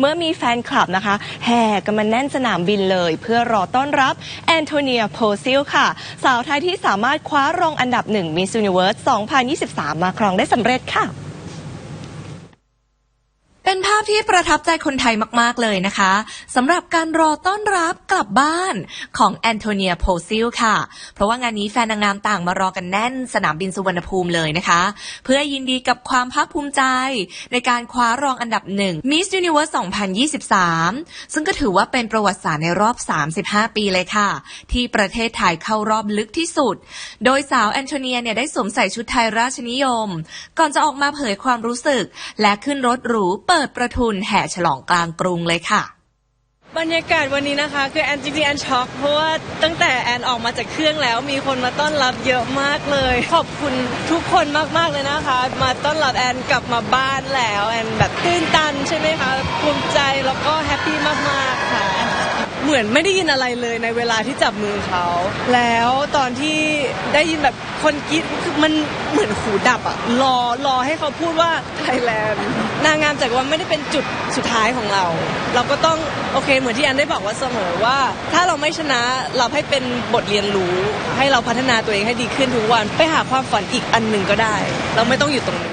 เมื่อมีแฟนคลับนะคะ แห่กันมาแน่นสนามบินเลย เพื่อรอต้อนรับแอนโทเนียโพซิลค่ะ สาวไทยที่สามารถคว้ารองอันดับหนึ่งมิส s u นิเวิร์ส2023 มาครองได้สำเร็จค่ะ พที่ประทับใจคนไทยมาก ๆ เลยนะคะสำหรับการรอต้อนรับกลับบ้านของแอนโทเนียโพซิลค่ะ เพราะว่างานนี้แฟนนางงามต่างมารอกันแน่นสนามบินสุวรรณภูมิเลยนะคะ เพื่อยินดีกับความภาคภูมิใจ ในการคว้ารองอันดับหนึ่ง Miss Universe 2023 ซึ่งก็ถือว่าเป็นประวัติศาสตร์ในรอบ 35 ปีเลยค่ะ ที่ประเทศไทยเข้ารอบลึกที่สุด โดยสาวแอนโทเนียเนี่ยได้สวมใส่ชุดไทยราชนิยม ก่อนจะออกมาเผยความรู้สึก และขึ้นรถหรูเปิดประทุนแห่ฉลองกลางกรุงเลยค่ะ บรรยากาศวันนี้นะคะ คือแอนจริงๆแอนช็อกเพราะว่าตั้งแต่แอนออกมาจากเครื่องแล้วมีคนมาต้อนรับเยอะมากเลย ขอบคุณทุกคนมากๆเลยนะคะ มาต้อนรับแอนกลับมาบ้านแล้วแอนแบบตื่นตันใช่ไหมคะภูมิใจแล้วก็แฮปปี้ เหมือนไม่ได้ยินอะไรเลยในเวลาที่จับมือเขา แล้วตอนที่ได้ยินแบบคนกรีดคือมันเหมือนหูดับอะรอรอให้เขาพูดว่าไทยแลนด์นางงามจากรว่าไม่ได้เป็นจุดสุดท้ายของเรา เราก็ต้องโอเค เหมือนที่แอนได้บอกว่าเสมอว่า ถ้าเราไม่ชนะเราให้เป็นบทเรียนรู้ ให้เราพัฒนาตัวเองให้ดีขึ้นทุกวัน ไปหาความฝันอีกอันหนึ่งก็ได้ เราไม่ต้องอยู่ตรงนี้